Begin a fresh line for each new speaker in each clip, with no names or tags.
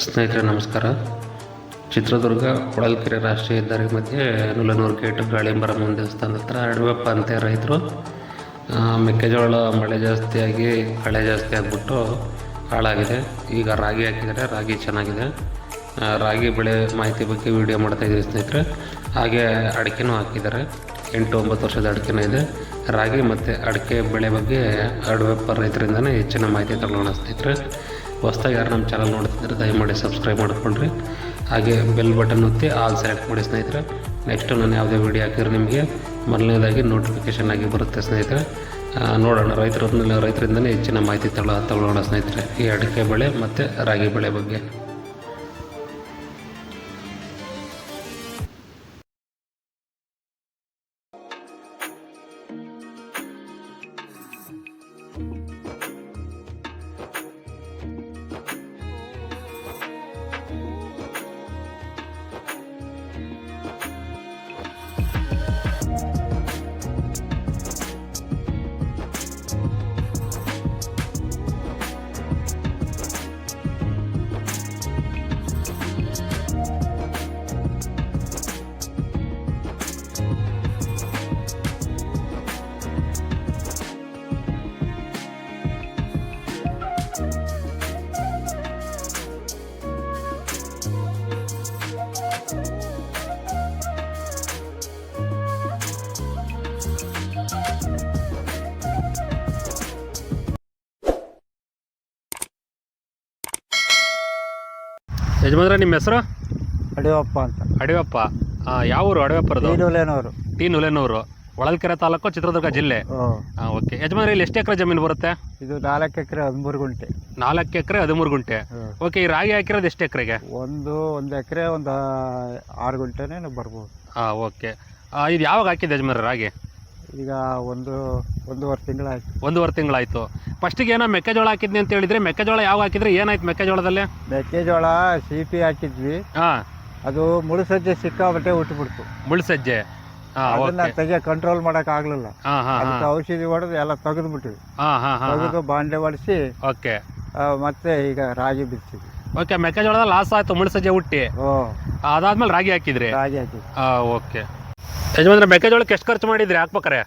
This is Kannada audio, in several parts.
ಸ್ನೇಹಿತರೆ, ನಮಸ್ಕಾರ. ಚಿತ್ರದುರ್ಗ, ಹೊಳಲ್ಕೆರೆ ರಾಷ್ಟ್ರೀಯ ಹೆದ್ದಾರಿ ಮಧ್ಯೆ ನುಲನೂರು ಗೇಟ್ ಗಾಳಿಂಬರಮ್ಮನ ದೇವಸ್ಥಾನದ ಹತ್ರ ಅಡವೆಪ್ಪ ಅಂತ ರೈತರು. ಮೆಕ್ಕೆಜೋಳ ಮಳೆ ಜಾಸ್ತಿಯಾಗಿ ಕಳೆ ಜಾಸ್ತಿ ಆಗಿಬಿಟ್ಟು ಹಾಳಾಗಿದೆ. ಈಗ ರಾಗಿ ಹಾಕಿದ್ದಾರೆ, ರಾಗಿ ಚೆನ್ನಾಗಿದೆ. ರಾಗಿ ಬೆಳೆ ಮಾಹಿತಿ ಬಗ್ಗೆ ವಿಡಿಯೋ ಮಾಡ್ತಾ ಇದ್ದೀವಿ ಸ್ನೇಹಿತರೆ. ಹಾಗೆ ಅಡಿಕೆನೂ ಹಾಕಿದ್ದಾರೆ. ಎಂಟು ಒಂಬತ್ತು ವರ್ಷದ ಅಡಿಕೆನೂ ಇದೆ. ರಾಗಿ ಮತ್ತು ಅಡಿಕೆ ಬೆಳೆ ಬಗ್ಗೆ ಅಡವೆಪ್ಪ ರೈತರಿಂದನೇ ಹೆಚ್ಚಿನ ಮಾಹಿತಿ ತಗೊಳ್ಳೋಣ ಸ್ನೇಹಿತರೆ. ಹೊಸ್ದಾಗಿ ಯಾರು ನಮ್ಮ ಚಾನಲ್ ನೋಡ್ತಿದ್ರೆ ದಯಮಾಡಿ ಸಬ್ಸ್ಕ್ರೈಬ್ ಮಾಡಿಕೊಂಡ್ರಿ. ಹಾಗೆ ಬೆಲ್ ಬಟನ್ ಒತ್ತಿ ಆಲ್ ಸೆಲೆಕ್ಟ್ ಮಾಡಿ ಸ್ನೇಹಿತರೆ. ನೆಕ್ಸ್ಟು ನಾನು ಯಾವುದೇ ವೀಡಿಯೋ ಹಾಕಿದ್ರೆ ನಿಮಗೆ ಮೊದಲನೇದಾಗಿ ನೋಟಿಫಿಕೇಷನ್ ಆಗಿ ಬರುತ್ತೆ ಸ್ನೇಹಿತರೆ. ನೋಡೋಣ, ರೈತರ ರೈತರಿಂದಲೇ ಹೆಚ್ಚಿನ ಮಾಹಿತಿ ತಗೊಳ್ಳೋ ತಗೊಳ್ಳೋಣ ಸ್ನೇಹಿತರೆ. ಈ ಅಡಿಕೆ ಬೆಳೆ ಮತ್ತು ರಾಗಿ ಬೆಳೆ ಬಗ್ಗೆ. ಯಜಮಾನ್ರ ನಿಮ್ಮ ಹೆಸರು?
ಅಡಿವಪ್ಪ ಅಂತ.
ಅಡಿವಪ್ಪ ಯಾವ ಊರು ಅಡವೆಪ್ಪರದು
ನೀನುಲೇನವರು
ಟಿ ನುಲೆನೂರು. ಹೊಳಲ್ಕೆರೆ ತಾಲೂಕು ಚಿತ್ರದುರ್ಗ ಜಿಲ್ಲೆ. ಓಕೆ. ಯಜಮಾನ್ರ ಇಲ್ಲಿ ಎಷ್ಟು ಎಕರೆ ಜಮೀನು ಬರುತ್ತೆ?
ಇದು ನಾಲ್ಕು ಎಕರೆ ಹದಿಮೂರು ಗುಂಟೆ.
ನಾಲ್ಕು ಎಕರೆ ಹದಿಮೂರು ಗುಂಟೆ. ಓಕೆ ಈ ರಾಗಿ ಹಾಕಿರೋದು ಎಷ್ಟು ಎಕರೆಗೆ?
ಒಂದು ಒಂದು ಎಕರೆ ಒಂದು ಆರು ಗುಂಟೆನೇ ಬರ್ಬೋದು.
ಹಾಂ ಓಕೆ. ಇದು ಯಾವಾಗ ಹಾಕಿದ್ದು ಯಜಮಾನ್ರ ರಾಗಿ?
ಈಗ ಒಂದು ಒಂದೂವರೆ ತಿಂಗಳಾಯ್ತು.
ಒಂದೂವರೆ ತಿಂಗಳಾಯ್ತು. ಫಸ್ಟಿಗೆ ಏನೋ ಮೆಕ್ಕೆಜೋಳ ಹಾಕಿದ್ನಿ ಅಂತ ಹೇಳಿದ್ರೆ ಮೆಕ್ಕೆಜೋಳ ಯಾವ ಹಾಕಿದ್ರೆ? ಏನಾಯ್ತು ಮೆಕ್ಕೆಜೋಳದಲ್ಲಿ?
ಮೆಕ್ಕೆಜೋಳ ಸಿಪಿ ಹಾಕಿದ್ವಿ.
ಹಾಂ.
ಅದು ಮುಳುಸಜ್ಜೆ ಸಿಕ್ಕಾಬಟ್ಟೆ ಹುಟ್ಟುಬಿಡ್ತು
ಮುಳ್ಸಜ್ಜೆ. ಹಾಂ
ಅದನ್ನ ತೆಗೆ ಕಂಟ್ರೋಲ್ ಮಾಡಕ್ ಆಗ್ಲಿಲ್ಲ.
ಹಾಂ ಹಾಂ
ಅದಕ್ಕೆ ಔಷಧಿ ಹೊಡೆದು ಎಲ್ಲ ತೆಗೆದು ಬಿಟ್ಟಿವಿ
ಹಾಂ ಹಾಂ ಹಾಂ.
ತೆಗೆದು ಬಾಂಡೆ ಹೊಡಿಸಿ
ಓಕೆ
ಮತ್ತೆ ಈಗ ರಾಗಿ ಬಿತ್ತಿದ್ವಿ.
ಓಕೆ ಮೆಕ್ಕೆಜೋಳದ ಲಾಸ್ ಆಯ್ತು ಮುಳ್ಸಜ್ಜೆ ಹುಟ್ಟಿ.
ಓ
ಅದಾದ್ಮೇಲೆ ರಾಗಿ ಹಾಕಿದ್ರಿ?
ರಾಗಿ ಹಾಕಿದ್ವಿ.
ಓಕೆ ಯಜಮಾನ್ರೆ ಮೆಕ್ಕೆಜೋಳಕ್ಕೆ ಎಷ್ಟು ಖರ್ಚು ಮಾಡಿದ್ರಿ ಹಾಕ್ಬೇಕಾರೆ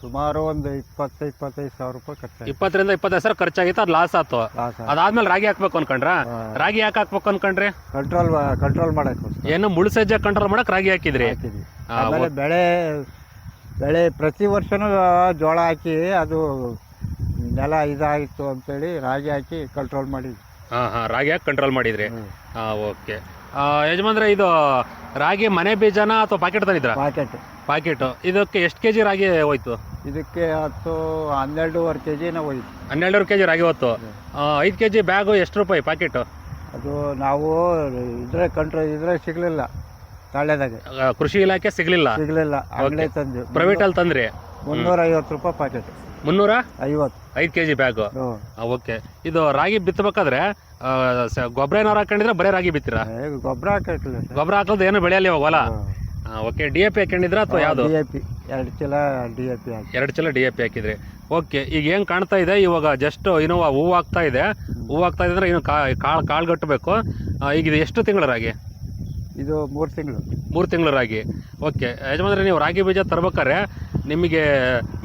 ಸುಮಾರು ಒಂದು ಇಪ್ಪತ್ತು ಇಪ್ಪತ್ತೈದು ಸಾವಿರ ರೂಪಾಯಿ ಖರ್ಚು
ಇಪ್ಪತ್ತರಿಂದ ಇಪ್ಪತ್ತೈದು ಸಾವಿರ ಖರ್ಚಾಗಿತ್ತು ಅದು ಲಾಸ್ ಆಯ್ತು.
ಲಾಸ್
ಅದಾದ್ಮೇಲೆ ರಾಗಿ ಹಾಕ್ಬೇಕು ಅನ್ಕೊಂಡ್ರ? ರಾಗಿ ಯಾಕೆ ಹಾಕ್ಬೇಕು ಅನ್ಕೊಂಡ್ರಿ?
ಕಂಟ್ರೋಲ್ ಕಂಟ್ರೋಲ್ ಮಾಡಕ್ಕೆ
ಏನು ಮುಳ್ಸಜ್ಜೆ ಕಂಟ್ರೋಲ್ ಮಾಡಕ್ ರಾಗಿ ಹಾಕಿದ್ರಿ?
ಹಾಕಿದ್ವಿ.
ಆ,
ಆಮೇಲೆ ಬೆಳೆ ಬೆಳೆ ಪ್ರತಿ ವರ್ಷನೂ ಜೋಳ ಹಾಕಿ ಅದು ನೆಲ ಇದಾಗಿತ್ತು ಅಂತೇಳಿ ರಾಗಿ ಹಾಕಿ ಕಂಟ್ರೋಲ್ ಮಾಡಿದ್ವಿ.
ಹಾ ಹಾ ರಾಗಿ ಹಾಕಿ ಕಂಟ್ರೋಲ್ ಮಾಡಿದ್ರಿ?
ಹ್ಮ್.
ಹಾಂ ಓಕೆ ಯಜಮಾನ್ರೆ ಇದು ರಾಗಿ ಮನೆ ಬೀಜನ ಅಥವಾ ಪಾಕೆಟ್ ತಂದಿದ್ರ
ಪಾಕೆಟ್
ಪಾಕೆಟ್ ಇದಕ್ಕೆ ಎಷ್ಟು ಕೆ ಜಿ ರಾಗಿ ಹೋಯ್ತು?
ಇದಕ್ಕೆ ಹತ್ತು ಹನ್ನೆರಡೂವರೆ ಕೆ ಜಿನ ಹೋಯ್ತು.
ಹನ್ನೆರಡೂವರೆ ಕೆ ಜಿ ರಾಗಿ ಹೋಯ್ತು. ಐದು ಕೆ ಜಿ ಬ್ಯಾಗು ಎಷ್ಟು ರೂಪಾಯಿ ಪಾಕೆಟ್
ಅದು ನಾವು ಇದ್ರೆ ಕಂಟ್ರೋಲ್ ಇದ್ರೆ ಸಿಗ್ಲಿಲ್ಲ. ತಾಳ್ಯದಾಗೆ.
ಕೃಷಿ ಇಲಾಖೆ ಸಿಗ್ಲಿಲ್ಲ.
ಸಿಗ್ಲಿಲ್ಲ. ಅಂಗಡಿ ತಂದು
ಪ್ರೈವೇಟ್ ಅಲ್ಲಿ ತಂದ್ರಿ.
ಮುನ್ನೂರ ಐವತ್ತು ರೂಪಾಯಿ ಪ್ಯಾಕೆಟ್
ಮುನ್ನೂರ?
ಐವತ್ತು.
ಐದು K G bag
hmm.
Okay ಇದು ರಾಗಿ ಬಿತ್ತಬೇಕಾದ್ರೆ ಆ, ಸ- ಗೊಬ್ಬರ ಏನಾರು ಹಾಕೊಂಡಿದ್ರೆ ಬರೀ ರಾಗಿ ಬಿತ್ತೀರಾ?
ಏ, ಗೊಬ್ಬರ ಹಾಕಿರ್ಲಿಲ್ಲ
ಗೊಬ್ಬರ ಹಾಕೋದು ಏನು ಬೆಳೆಯಲ್ಲ ಹೊಲ? ಓಕೆ ಡಿ ಎ ಪಿ ಹಾಕೊಂಡಿದ್ರ ಅಥವಾ ಯಾವುದು?
ಡಿ ಎ ಪಿ ಎರಡು ಚೀಲ ಡಿ ಎ ಪಿ ಹಾಕಿ.
ಎರಡು ಚಲ ಡಿ ಎ ಪಿ ಹಾಕಿದ್ರಿ. ಓಕೆ ಈಗ ಏನು ಕಾಣ್ತಾ ಇದೆ? ಇವಾಗ ಜಸ್ಟ್ ಇನ್ನು ಹೂವು ಆಗ್ತಾ ಇದೆ. ಹೂವು ಆಗ್ತಾ ಇದೆ ಅಂದ್ರೆ ಇನ್ನು ಕಾಳು ಕಾಳು ಕಟ್ಟಬೇಕು ಈಗ ಇದು ಎಷ್ಟು ತಿಂಗಳ ರಾಗಿ?
ಇದು ಮೂರು ತಿಂಗಳು.
ಮೂರು ತಿಂಗಳ ರಾಗಿ. ಓಕೆ ಯಜಮಾನ್ರೆ ನೀವು ರಾಗಿ ಬೀಜ ತರ್ಬೇಕಾದ್ರೆ ನಿಮಗೆ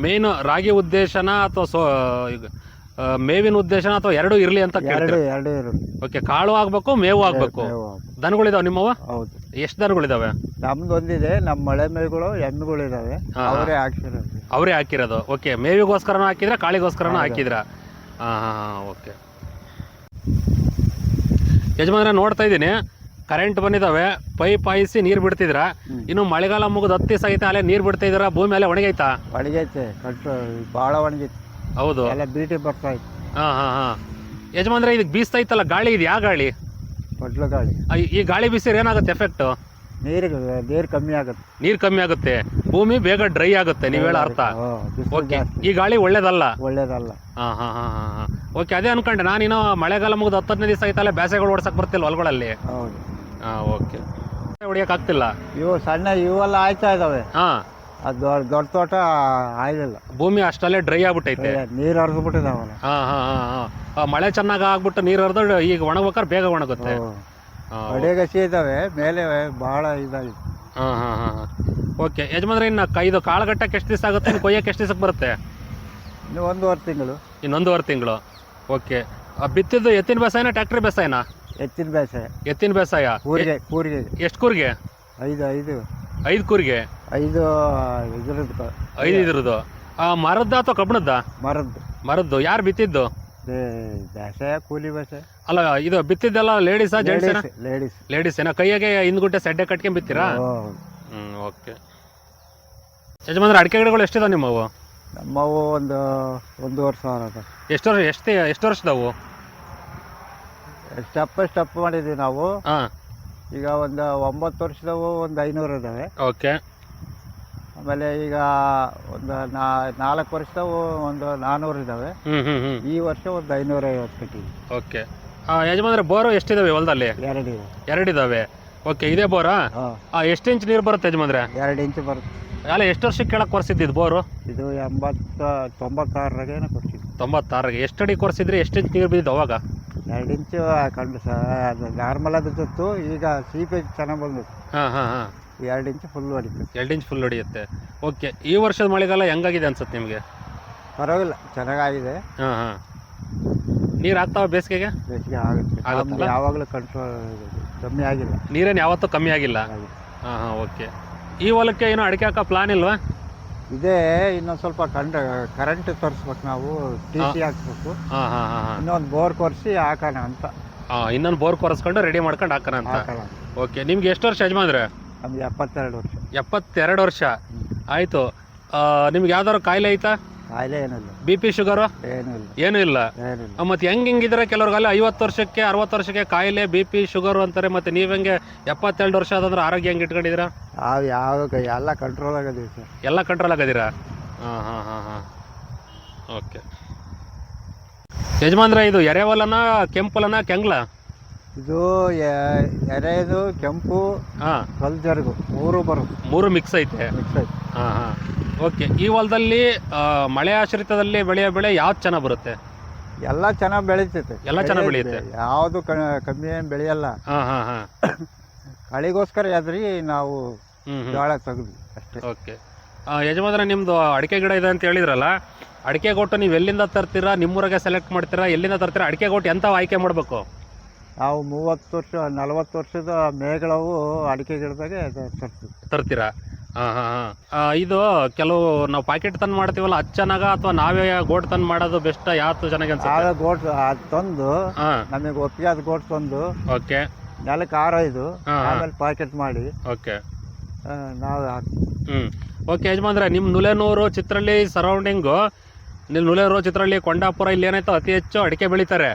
ಮೇನ್ ರಾಗಿ ಉದ್ದೇಶನ ಅಥವಾ ಸೋ ಮೇವಿನ ಉದ್ದೇಶನ ಅಥವಾ ಎರಡು ಇರಲಿ ಅಂತ
ಎರಡು
ಕೇಳ್ತೀರಾ
ಎರಡು ಇರುತ್ತೆ
ಓಕೆ ಕಾಳು ಆಗ್ಬೇಕು ಮೇವು ಆಗ್ಬೇಕು.
ಮೇವು.
ದನಗಳಿದಾವೆ ನಿಮ್ಮವ
ಹೌದು.
ಎಷ್ಟು ದನಗಳಿದಾವೆ?
ನಮ್ದು ಒಂದಿದೆ ನಮ್ಮ ಮಳೆ ಮೇವುಗಳು ಎಮ್ಮೆಗಳಿದಾವೆ.
ಹಾ.
ಅವರೇ ಹಾಕ್ಸಿರೋದು.
ಅವರೇ ಹಾಕಿರೋದು. ಓಕೆ ಮೇವಿಗೋಸ್ಕರನೂ ಹಾಕಿದ್ರ ಕಾಳಿಗೋಸ್ಕರನೂ ಹಾಕಿದ್ರ. ಹಾಂ ಹಾಂ ಹಾಂ ಓಕೆ ಯಜಮಾನ್ರೆ ನೋಡ್ತಾ ಇದ್ದೀನಿ. ಕರೆಂಟ್ ಬಂದಿದ್ದಾವೆ ಪೈಪ್ ಹಾಯಿಸಿ ನೀರು ಬಿಡ್ತಿದ್ರ ಇನ್ನು ಮಳೆಗಾಲ ಮುಗಿದು ಹತ್ತಿ ಸಹಿತ ಅಲ್ಲೇ ನೀರು ಬಿಡ್ತಾ ಇದ್ದೀರಾ? ಭೂಮಿ ಅಲ್ಲೇ ಒಣಗೈತಾ?
ಒಣಗೈತೆ ಕಟ್ಟು ಭಾಳ ಒಣಗೈತೆ.
ಹೌದು.
ಎಲ್ಲ ಬೀಟಿ ಬರ್ತಾ ಇತ್ತು.
ಹಾಂ ಹಾಂ ಹಾಂ. ಯಜಮಾನ್ರೆ ಇದಕ್ಕೆ ಬೀಸ್ತಾ ಇತ್ತಲ್ಲ ಗಾಳಿ ಇದು ಯಾವ ಗಾಳಿ
ಗಾಳಿ.
ಆ, ಈ- ಈ ಗಾಳಿ ಬೀಸಿದ್ರೆ ಏನಾಗುತ್ತೆ ಎಫೆಕ್ಟ್
ನೀರು ನೀರು ಕಮ್ಮಿ ಆಗುತ್ತೆ.
ನೀರು ಕಮ್ಮಿ ಆಗುತ್ತೆ. ಭೂಮಿ ಬೇಗ ಡ್ರೈ ಆಗುತ್ತೆ ನೀವು ಹೇಳೋ ಅರ್ಥ.
ಬಿಸಿಲು
ಓಕೆ
ಜಾಸ್ತಿ.
ಈ ಗಾಳಿ ಒಳ್ಳೇದಲ್ಲ?
ಒಳ್ಳೇದಲ್ಲ.
ಹಾಂ ಹಾಂ ಹಾಂ ಹಾಂ ಹಾಂ. ಓಕೆ ಅದೇ ಅನ್ಕೊಂಡೆ ನಾನಿನ್ನೋ ಮಳೆಗಾಲ ಮುಗಿದು ಹತ್ತನೇ ದಿವಸ ಆಯ್ತಲ್ಲ ಬೇಸೆಗಳು ಓಡ್ಸಕ್ ಬರ್ತಿಲ್ಲ ಹೊಲಗಳಲ್ಲಿ?
ಹೌದು.
ಹಾಂ ಓಕೆ ಹೊಡಿಯಕ್ ಆಗ್ತಿಲ್ಲ.
ಇವು ಸಣ್ಣ ಇವೆಲ್ಲ ಆಯ್ತಾ ಇದಾವೆ.
ಹಾ.
ಅದು ದೊಡ್ಡ ದೊಡ್ಡ ತೋಟ ಆಗಿಲ್ಲ.
ಭೂಮಿ ಅಷ್ಟಲ್ಲೇ ಡ್ರೈ ಆಗ್ಬಿಟ್ಟೈತೆ.
ನೀರು ಹರಿದ್ಬಿಟ್ಟಿದಾವಲ್ಲ.
ಹಾಂ ಹಾಂ ಹಾಂ ಹಾ. ಮಳೆ ಚೆನ್ನಾಗಿ ಆಗ್ಬಿಟ್ಟು ನೀರು ಹರಿದು ಈಗ ಒಣಗ್ಬೇಕಾದ್ರೆ ಬೇಗ ಒಣಗುತ್ತೆ.
ಅಡಿಗಸಿ ಇದ್ದಾವೆ ಮೇಲೆ ಭಾಳ ಇದಾಗಿದೆ
ಹಾ ಹಾ ಹಾ ಓಕೆ ಯಜಮಾನ್ರೆ ಇನ್ನು ಕೈದು ಇದು ಕಾಳುಗಟ್ಟಕ್ಕೆ ಎಷ್ಟು ದಿವಸ ಆಗುತ್ತೆ? ಇನ್ನು ಕೊಯ್ಯಕ್ಕೆ ಎಷ್ಟು ದಿವಸಕ್ಕೆ ಬರುತ್ತೆ?
ಇನ್ನು ಒಂದೂವರೆ ತಿಂಗಳು.
ಇನ್ನೊಂದೂವರೆ ತಿಂಗಳು. ಓಕೆ ಬಿತ್ತಿದ್ದು ಎತ್ತಿನ ಬೇಸಾಯನ ಟ್ಯಾಕ್ಟ್ರಿ ಬೇಸಾಯನ?
ಎತ್ತಿನ ಬೇಸಾಯ.
ಎತ್ತಿನ ಬೇಸಾಯ?
ಕೂರಿಗೆ ಕೂರಿಗೆ.
ಎಷ್ಟು ಕೂರಿಗೆ?
ಐದು ಐದು.
ಐದು ಕೂರಿಗೆ?
ಐದು ಇದ್ರದ್ದು.
ಐದು ಇದ್ರದ್ದು. ಆ ಮರದ್ದ ಅಥವಾ ಕಬ್ಬಣದ್ದ
ಮರದ್ದು.
ಮರದ್ದು. ಯಾರು ಬಿತ್ತಿದ್ದು?
ಬೇಸಾಯ ಕೂಲಿ ಬೇಸಾಯ.
ಅಲ್ಲ ಇದು ಬಿತ್ತಿದ್ದೆಲ್ಲ ಲೇಡೀಸಾ ಜೆಂಟ್ಸ್
ಲೇಡೀಸ್
ಲೇಡೀಸ್ ಏನೋ? ಕೈಯಾಗೆ ಹಿಂದ್ಗುಟ್ಟೆ ಸಡ್ಡೆ ಕಟ್ಕೊಂಡ್ ಬಿತ್ತೀರಾ? Hmm okay. ಯಜಮಾನ್ರೆ ಅಡಿಕೆ ಗಿಡಗಳು ಎಷ್ಟಿದಾವೆ ನಿಮ್ಮವು?
ನಮ್ಮವು ಒಂದು ಒಂದೂವರೆ ಸಾವಿರ ಅದ.
ಎಷ್ಟು ವರ್ಷ ಎಷ್ಟು ಎಷ್ಟು ವರ್ಷದವು?
ಸ್ಟೆಪ್ ಸ್ಟೆಪ್ ಮಾಡಿದ್ದೀವಿ ನಾವು.
ಹಾಂ.
ಈಗ ಒಂದು ಒಂಬತ್ತು ವರ್ಷದವು ಒಂದು ಐನೂರು ಇದ್ದಾವೆ
ಓಕೆ.
ಆಮೇಲೆ ಈಗ ಒಂದು ನಾ ನಾಲ್ಕು ವರ್ಷದವು ಒಂದು ನಾನ್ನೂರು ಇದ್ದಾವೆ
ಹ್ಞೂ ಹ್ಞೂ ಹ್ಞೂ
ಈ ವರ್ಷ ಒಂದು ಐನೂರ ಐವತ್ತು ಕಟ್ಟಿದ್ವಿ.
ಓಕೆ. ಯಜಮಾನ್ರೆ ಬೋರು ಎಷ್ಟಿದಾವೆ ಹೊಲದಲ್ಲಿ?
ಎರಡು ಇದೆ
ಇದಾವೆ. ಓಕೆ ಇದೇ ಬೋರಾ?
ಹಾಂ.
ಆ, ಎಷ್ಟು ಇಂಚ್ ನೀರು ಬರುತ್ತೆ ಯಜಮಾನ್ರೆ?
ಎರಡು ಇಂಚು ಬರುತ್ತೆ.
ಅಲ್ಲ ಎಷ್ಟು ವರ್ಷಕ್ಕೆ ಕೆಳಗೆ ಕೊರ್ಸಿದ್ದು ಬೋರು?
ಇದು ಎಂಬತ್ತ ತೊಂಬತ್ತಾರರಾಗೇನೋ ಕೊಡ್ತೀವಿ
ತೊಂಬತ್ತಾರಿಗೆ ಎಷ್ಟು ಅಡಿ ಕೊರ್ಸಿದ್ರಿ ಎಷ್ಟು ಇಂಚ್ ನೀರು ಬಿದ್ದಿದ್ದು ಅವಾಗ?
ಎರಡು ಇಂಚು ಕಂಡು ಅದು ನಾರ್ಮಲ್ ಬಿದ್ದಿತ್ತು ಈಗ ಸೀಪೇಜ್ ಚೆನ್ನಾಗಿ ಬಂದಿತ್ತು
ಹಾಂ ಹಾಂ ಹಾಂ.
ಎರಡು ಇಂಚು ಫುಲ್ ಹೊಡಿತು.
ಎರಡು ಇಂಚ್ ಫುಲ್ ಹೊಡಿಯುತ್ತೆ. ಓಕೆ ಈ ವರ್ಷದ ಮಳೆಗಾಲ ಹೆಂಗಾಗಿದೆ ಅನ್ಸುತ್ತೆ ನಿಮಗೆ?
ಪರವಾಗಿಲ್ಲ ಚೆನ್ನಾಗಾಗಿದೆ.
ಹಾಂ ಹಾಂ. ನೀರು ಆಗ್ತಾವ ಬೇಸಿಗೆಗೆ?
ಬೇಸಿಗೆ ಆಗುತ್ತೆ.
ಆಗುತ್ತಲ್ಲ?
ನಮ್ದು ಯಾವಾಗಲೂ ಕಂಟ್ರೋಲ್ ಕಮ್ಮಿ ಆಗಿಲ್ಲ.
ನೀರೇನು ಯಾವತ್ತೂ ಕಮ್ಮಿ ಆಗಿಲ್ಲ. ಹಾಂ ಹಾಂ ಓಕೆ ಈ ಹೊಲಕ್ಕೆ ಏನೋ ಅಡಿಕೆ ಹಾಕೋ ಪ್ಲಾನ್ ಇಲ್ವಾ?
ಇದೇ ಇನ್ನೊಂದು ಸ್ವಲ್ಪ ಕಂಡ ಕರೆಂಟ್ ತರಿಸ್ಬೇಕು ನಾವು ಟಿ ಸಿ ಹಾಕ್ಬೇಕು
ಹಾಂ ಹಾಂ ಹಾಂ ಹಾಂ.
ಇನ್ನೊಂದು ಬೋರ್ ಕೊರ್ಸಿ ಹಾಕೋಣ ಅಂತ.
ಹಾಂ ಇನ್ನೊಂದು ಬೋರ್ ಕೊರೆಸ್ಕೊಂಡು ರೆಡಿ ಮಾಡ್ಕೊಂಡು ಹಾಕೋಣ ಅಂತ.
ಹಾಕೋಣ.
ಓಕೆ ನಿಮ್ಗೆ ಎಷ್ಟು ವರ್ಷ ಯಜಮಾನ್ರೆ?
ನಮ್ಗೆ ಎಪ್ಪತ್ತೆರಡು ವರ್ಷ.
ಎಪ್ಪತ್ತೆರಡು ವರ್ಷ. ಆಯಿತು. ನಿಮ್ಗೆ ಯಾವ್ದಾದ್ರು ಕಾಯಿಲೆ ಐತಾ?
ಏನಿಲ್ಲ.
ಬಿ ಪಿ ಶುಗರು
ಏನೂ ಇಲ್ಲ
ಏನೂ ಇಲ್ಲ.
ಏನಿಲ್ಲ.
ಮತ್ತೆ ಹೆಂಗ್ ಹಿಂಗಿದ್ರೆ ಕೆಲವ್ರಿಗೆಲ್ಲ ಐವತ್ತು ವರ್ಷಕ್ಕೆ ಅರವತ್ತು ವರ್ಷಕ್ಕೆ ಕಾಯಿಲೆ ಬಿ ಪಿ ಶುಗರು ಅಂತಾರೆ ಮತ್ತೆ ನೀವ್ ಹೆಂಗೆ ಎಪ್ಪತ್ತೆರಡು ವರ್ಷ ಆದಂದ್ರೆ ಆರೋಗ್ಯ ಹೆಂಗ್ ಇಟ್ಕೊಂಡಿದ್ದೀರಾ?
ನಾವು ಯಾವ ಎಲ್ಲ ಕಂಟ್ರೋಲ್ ಆಗದೀವಿ ಸರ್.
ಎಲ್ಲ ಕಂಟ್ರೋಲ್ ಆಗದಿರಾ? ಹಾ ಹಾ ಹಾ ಹಾಂ. ಓಕೆ ಯಜಮಾನ್ರೆ ಇದು ಎರೆಹೊಲನ ಕೆಂಪಲನ ಕೆಂಗ್ಲ?
ಇದು ಎ- ಎರೆದು ಕೆಂಪು
ಹಾಂ.
ಕಲ್ಜರ್ಗು ಮೂರು ಬರುತ್ತೆ.
ಮೂರು ಮಿಕ್ಸ್ ಐತೆ.
ಮಿಕ್ಸ್ ಐತೆ.
ಹಾ ಹಾಂ. ಓಕೆ ಈ ಹೊಲದಲ್ಲಿ ಮಳೆ ಆಶ್ರಿತದಲ್ಲಿ ಬೆಳೆಯೋ ಬೆಳೆ ಯಾವ್ದು ಚೆನ್ನಾಗಿ ಬರುತ್ತೆ?
ಎಲ್ಲ ಚೆನ್ನಾಗಿ ಬೆಳೀತೈತೆ.
ಎಲ್ಲ ಚೆನ್ನಾಗಿ ಬೆಳೆಯುತ್ತೆ.
ಯಾವುದು ಕಮ್ಮಿ ಏನು ಬೆಳೆಯಲ್ಲ.
ಹಾಂ ಹಾಂ ಹಾಂ.
ಕಳಿಗೋಸ್ಕರ ಯಾದ್ರಿ ನಾವು ಜೋಳ ತೆಗೆದ್ವಿ ಅಷ್ಟೇ.
ಓಕೆ. ಯಜಮಾನ್ರೆ ನಿಮ್ಮದು ಅಡಿಕೆ ಗಿಡ ಇದೆ ಅಂತ ಹೇಳಿದ್ರಲ್ಲ ಅಡಿಕೆ ಗೊಟ್ಟು ನೀವು ಎಲ್ಲಿಂದ ತರ್ತೀರಾ? ನಿಮ್ಮೂರಾಗೆ ಸೆಲೆಕ್ಟ್ ಮಾಡ್ತೀರಾ? ಎಲ್ಲಿಂದ ತರ್ತೀರಾ? ಅಡಿಕೆ ಗೊಟ್ಟು ಎಂತ ಆಯ್ಕೆ ಮಾಡಬೇಕು?
ನಾವು ಮೂವತ್ತು ವರ್ಷ ನಲವತ್ತು ವರ್ಷದ ಮೇಗಳವು ಅಡಿಕೆ ಗಿಡದಾಗೆ ತರ್ತೀವಿ.
ತರ್ತೀರಾ? ಹಾಂ ಹಾಂ ಹಾಂ. ಇದು ಕೆಲವು ನಾವು ಪ್ಯಾಕೆಟ್ ತಂದು ಮಾಡ್ತೀವಲ್ಲ ಅದು ಚೆನ್ನಾಗ ಅಥವಾ ನಾವೇ ಗೋಟ್ ತಂದು ಮಾಡೋದು ಬೆಸ್ಟ್ ಯಾವ್ದು ಚೆನ್ನಾಗಿ ಅನ್ಸುತ್ತೆ?
ಆಗ ಗೋಟ್ ಅದು ತಂದು
ಹಾಂ.
ನಮಗೆ ಒಪ್ಪಿಗೆ ಅದು ಗೋಟ್ ತಂದು
ಓಕೆ.
ನೆಲಕ್ಕೆ ಆರೈದು
ಹಾ, ಹಾ.
ಆಮೇಲೆ ಪ್ಯಾಕೆಟ್ ಮಾಡಿ.
ಓಕೆ.
ಆ, ನಾವು
ಹ್ಞೂ ಓಕೆ ಯಜಮಾನ್ರೆ ನಿಮ್ಮ ನುಲೆನೂರು ಚಿತ್ರಳ್ಳಿ ಸರೌಂಡಿಂಗು ನಿಮ್ಮ ನುಲೇರು ಚಿತ್ರಳ್ಳಿ ಕೊಂಡಾಪುರ ಇಲ್ಲಿ ಏನಾಯ್ತು ಅತಿ ಹೆಚ್ಚು ಅಡಿಕೆ ಬೆಳಿತಾರೆ.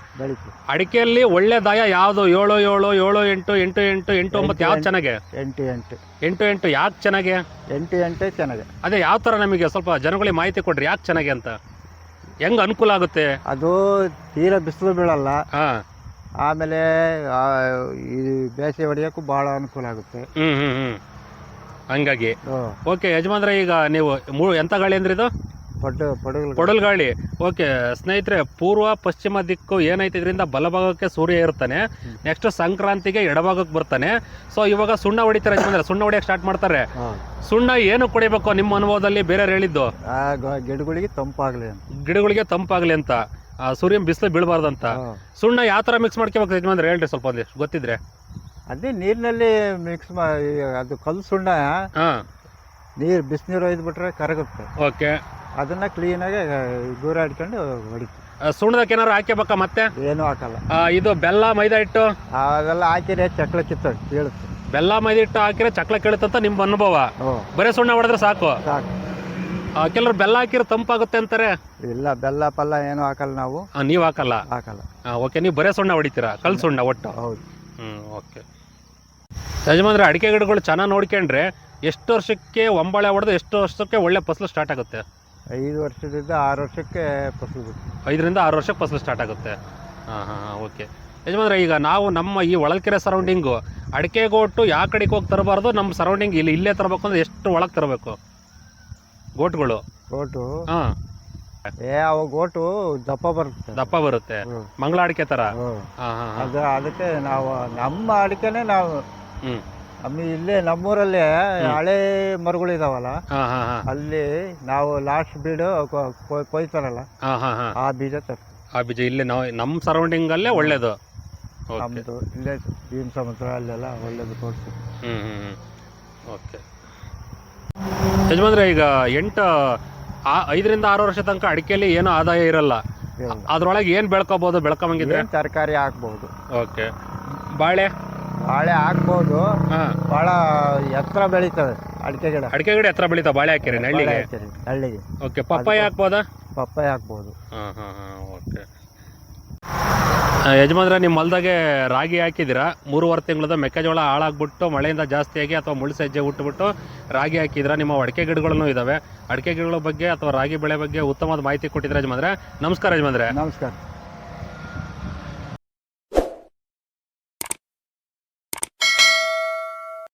ಅಡಿಕೆಯಲ್ಲಿ ಒಳ್ಳೆ ದಾಯ ಯಾವುದು? ಏಳು ಏಳು ಏಳು ಎಂಟು ಎಂಟು ಎಂಟು ಎಂಟು ಒಂಬತ್ತು ಯಾವ್ದು ಚೆನ್ನಾಗೆ?
ಎಂಟು ಎಂಟು
ಎಂಟು. ಎಂಟು ಯಾಕೆ ಚೆನ್ನಾಗೆ?
ಎಂಟು ಎಂಟು ಚೆನ್ನಾಗಿ.
ಅದೇ ಯಾವ ಥರ ನಮಗೆ ಸ್ವಲ್ಪ ಜನಗಳಿಗೆ ಮಾಹಿತಿ ಕೊಡ್ರಿ ಯಾಕೆ ಚೆನ್ನಾಗಿ ಅಂತ. ಹೆಂಗೆ ಅನುಕೂಲ ಆಗುತ್ತೆ?
ಅದು ತೀರಾ ಬಿಸಿಲು ಬೀಳಲ್ಲ.
ಹಾಂ.
ಆಮೇಲೆ ಆ, ಈ ಬೇಸಿಗೆ ಹೊಡೆಯೋಕ್ಕೂ ಭಾಳ ಅನುಕೂಲ ಆಗುತ್ತೆ.
ಹ್ಞೂ ಹ್ಞೂ ಹ್ಞೂ ಹಂಗಾಗಿ.
ಹ್ಮ್.
ಓಕೆ ಯಜಮಾನ್ರೆ ಈಗ ನೀವು ಮೂ ಎಂಥ ಗಾಳಿ ಅಂದ್ರೆ ಇದು?
ಪಡ್ಡು ಪಡಗಲು
ಗಾಳಿ ಓಕೆ ಸ್ನೇಹಿತರೆ ಪೂರ್ವ ಪಶ್ಚಿಮ ದಿಕ್ಕು ಏನೈತೆ ಇದರಿಂದ ಬಲಭಾಗಕ್ಕೆ ಸೂರ್ಯ ಇರ್ತಾನೆ ನೆಕ್ಸ್ಟ್ ಸಂಕ್ರಾಂತಿಗೆ ಎಡಭಾಗಕ್ಕೆ ಬರ್ತಾನೆ. ಸೊ ಇವಾಗ ಸುಣ್ಣ ಹೊಡಿತಾರೆ ಯಜಮಾನ್ರೆ ಸುಣ್ಣ ಹೊಡಿಯಕ್ಕೆ ಸ್ಟಾರ್ಟ್ ಮಾಡ್ತಾರೆ. ಸುಣ್ಣ ಏನು ಕುಡಿಬೇಕು ನಿಮ್ಮ ಅನುಭವದಲ್ಲಿ ಬೇರೆ ಹೇಳಿದ್ದು?
ಗಿಡಗಳಿಗೆ ತಂಪಾಗಲಿ
ಗಿಡಗಳಿಗೆ ತಂಪಾಗ್ಲಿ ಅಂತ. ಆ, ಸೂರ್ಯನ ಬಿಸಿಲು ಬೀಳಬಾರ್ದಂತ. ಅಂತ ಸುಣ್ಣ ಯಾವ ಥರ ಮಿಕ್ಸ್ ಮಾಡ್ಕೋಬೇಕು ಯಜಮಾನ್ರೆ ಹೇಳ್ರಿ ಸ್ವಲ್ಪ ಒಂದಿಷ್ಟು. ಗೊತ್ತಿದ್ರೆ.
ಅದೇ ನೀರಿನಲ್ಲಿ ಮಿಕ್ಸ್ ಮಾಡಿ ಅದು ಕಲ್ಲು ಸುಣ್ಣ.
ಹಾಂ.
ನೀರು ಬಿಸಿನೀರು ಒಯ್ದ್ ಬಿಟ್ರೆ ಕರಗುತ್ತೆ.
ಓಕೆ.
ಅದನ್ನ ಕ್ಲೀನಾಗಿ ಗೂರಾಡ್ಕೊಂಡು ಹೊಡಿತೀವಿ.
ಸುಣ್ಣದಕ್ಕೆ ಏನಾರು ಹಾಕ್ಯಬೇಕಾ ಮತ್ತೆ?
ಏನು ಹಾಕಲ್ಲ.
ಆ, ಇದು ಬೆಲ್ಲ ಮೈದಾ ಹಿಟ್ಟು?
ಅವೆಲ್ಲ ಹಾಕಿದ್ರೆ ಚಕ್ಲ ಕಿತ್ತ ಕೇಳುತ್ತೆ.
ಬೆಲ್ಲ ಮೈದಾ ಹಿಟ್ಟು ಹಾಕಿದ್ರೆ ಚಕ್ಲ ಕೇಳುತ್ತಂತ ನಿಮ್ಮ ಅನುಭವ.
ಹ್ಞೂ.
ಬರೀ ಸುಣ್ಣ ಹೊಡೆದ್ರೆ ಸಾಕು.
ಸಾಕು.
ಆ, ಕೆಲವ್ರು ಬೆಲ್ಲ ಹಾಕಿದ್ರೆ ತಂಪಾಗುತ್ತೆ ಅಂತಾರೆ?
ಇಲ್ಲ ಬೆಲ್ಲ ಪಲ್ಲ ಏನು ಹಾಕಲ್ಲ ನಾವು.
ಆ, ನೀವು ಹಾಕಲ್ಲ?
ಹಾಕಲ್ಲ.
ಓಕೆ ನೀವು ಬರೇ ಸುಣ್ಣ ಹೊಡಿತೀರಾ? ಕಲ್ ಸುಣ್ಣ ಒಟ್ಟು?
ಹೌದು.
ಹ್ಞೂ ಓಕೆ. ಯಜಮಾನ್ರೆ ಅಡಿಕೆ ಗಿಡಗಳು ಚೆನ್ನಾಗಿ ನೋಡ್ಕೊಂಡ್ರೆ ಎಷ್ಟು ವರ್ಷಕ್ಕೆ ಒಂಬಳೆ ಹೊಡೆದು ಎಷ್ಟು ವರ್ಷಕ್ಕೆ ಒಳ್ಳೆ ಫಸಲು ಸ್ಟಾರ್ಟ್ ಆಗುತ್ತೆ?
ಐದು ವರ್ಷದಿಂದ ಆರು ವರ್ಷಕ್ಕೆ ಫಸಲು ಬಿಡ್ತೀವಿ
ಐದರಿಂದ ಆರು ವರ್ಷಕ್ಕೆ ಫಸಲು ಸ್ಟಾರ್ಟ್ ಆಗುತ್ತೆ. ಹಾಂ ಹಾಂ ಹಾಂ ಓಕೆ ಯಜಮಾನ್ರೆ ಈಗ ನಾವು ನಮ್ಮ ಈ ಹೊಳಲ್ಕೆರೆ ಸರೌಂಡಿಂಗು ಅಡಿಕೆ ಗೋಟು ಯಾವ ಕಡೆಗೆ ಹೋಗಿ ತರಬಾರ್ದು ನಮ್ಮ ಸರೌಂಡಿಂಗ್ ಇಲ್ಲಿ ಇಲ್ಲೇ ತರಬೇಕು ಅಂದ್ರೆ ಎಷ್ಟು ಒಳಗೆ ತರಬೇಕು? ಗೋಟುಗಳು?
ಗೋಟು?
ಹಾಂ.
ಏ ಅವು ಗೋಟು ದಪ್ಪ ಬರುತ್ತೆ.
ದಪ್ಪ ಬರುತ್ತೆ.
ಹ್ಮ್.
ಮಂಗಳ ಅಡಿಕೆ ತರ?
ಹ್ಮ್.
ಹಾ ಹಾ ಹಾ.
ಅದು ಅದಕ್ಕೆ ನಾವು ನಮ್ಮ ಅಡಿಕೆನೆ ನಾವು ನಮ್ಮ ಇಲ್ಲೇ ನಮ್ಮೂರಲ್ಲೇ ಹಳೆ ಮರಗಳಿದಾವಲ್ಲ
ಹಾ ಹಾ ಹಾ.
ಅಲ್ಲಿ ನಾವು ಲಾಸ್ಟ್ ಬೀಡು ಕೊಯ್ತಾರಲ್ಲ
ಹಾ ಹಾ ಹಾ.
ಆ ಬೀಜ ತರ್ತೀವಿ.
ಆ ಬೀಜ ಇಲ್ಲೇ ನಾವು ನಮ್ಮ ಸರೌಂಡಿಂಗ್ ಅಲ್ಲೇ ಒಳ್ಳೇದು.
ನಮ್ಮದು ಇಲ್ಲೇ ಭೀಮ್ ಸಮುದ್ರ ಅಲ್ಲೆಲ್ಲ ಒಳ್ಳೇದು
ಹ್ಮ್ ಹ್ಮ್ ಓಕೆ ಯಜಮಾನ್ರೆ ಈಗ ಎಂಟು ಆ ಐದರಿಂದ ಆರು ವರ್ಷ ತನಕ ಅಡಿಕೆಯಲ್ಲಿ ಏನೂ ಆದಾಯ ಇರಲ್ಲ. ಅದ್ರೊಳಗೆ ಏನು ಬೆಳ್ಕೊಬೋದು ಬೆಳ್ಕೊಂಬಂಗಿದ್ರೆ
ತರಕಾರಿ ಹಾಕ್ಬೋದು.
ಓಕೆ ಬಾಳೆ?
ಬಾಳೆ ಹಾಕ್ಬೋದು. ಬಹಳ ಎತ್ತರ ಬೆಳೀತವೆ ಅಡಿಕೆ ಗಿಡ.
ಅಡಿಕೆ ಗಿಡ ಎತ್ತರ ಬೆಳೀತಾವ? ಬಾಳೆ ಹಾಕಿರಿ
ಹಾಕ್ತೀರಿ, ಹಳ್ಳಿಗೆ?
Okay papaya ಹಾಕ್ಬೋದಾ?
ಪಪ್ಪಾಯ ಹಾಕ್ಬೋದು.
ಹಾಂ ಹಾಂ ಹಾಂ ಓಕೆ. ಯಜಮಾನ್ರೆ ನಿಮ್ಮ ಹೊಲ್ದಾಗೆ ರಾಗಿ ಹಾಕಿದ್ದೀರಾ? ಮೂರುವರೆ ತಿಂಗಳದ ಮೆಕ್ಕೆಜೋಳ ಹಾಳಾಗ್ಬಿಟ್ಟು ಮಳೆಯಿಂದ ಜಾಸ್ತಿಯಾಗಿ ಅಥವಾ ಮುಳ್ಳು ಸಜ್ಜೆ ಹುಟ್ಟುಬಿಟ್ಟು ರಾಗಿ ಹಾಕಿದ್ರ ನಿಮ್ಮ ಅಡಿಕೆ ಗಿಡಗಳನ್ನು ಇದ್ದಾವೆ ಅಡಿಕೆ ಗಿಡಗಳ ಬಗ್ಗೆ ಅಥವಾ ರಾಗಿ ಬೆಳೆ ಬಗ್ಗೆ ಉತ್ತಮವಾದ ಮಾಹಿತಿ ಕೊಟ್ಟಿದ್ರೆ ಯಜಮಾನ್ರೆ? ನಮಸ್ಕಾರ ಯಜಮಾನ್ರೆ.
ನಮಸ್ಕಾರ.